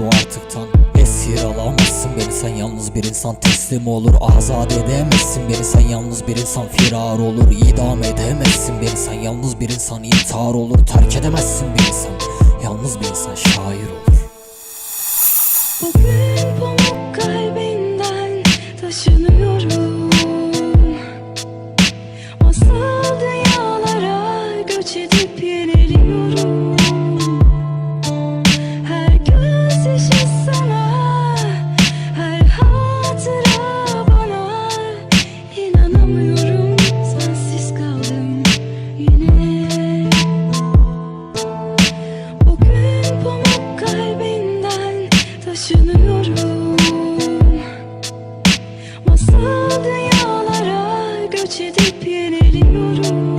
Bu artıktan esir alamazsın beni. Sen yalnız bir insan teslim olur Azat edemezsin beni. Sen yalnız bir insan firar olur idam edemezsin beni. Sen yalnız bir insan intihar olur Terk edemezsin bir insan yalnız bir insan şair olur. Bugün pamuk kalbinden taşınıyorum Masal dünyalara göç edip yeniliyorum.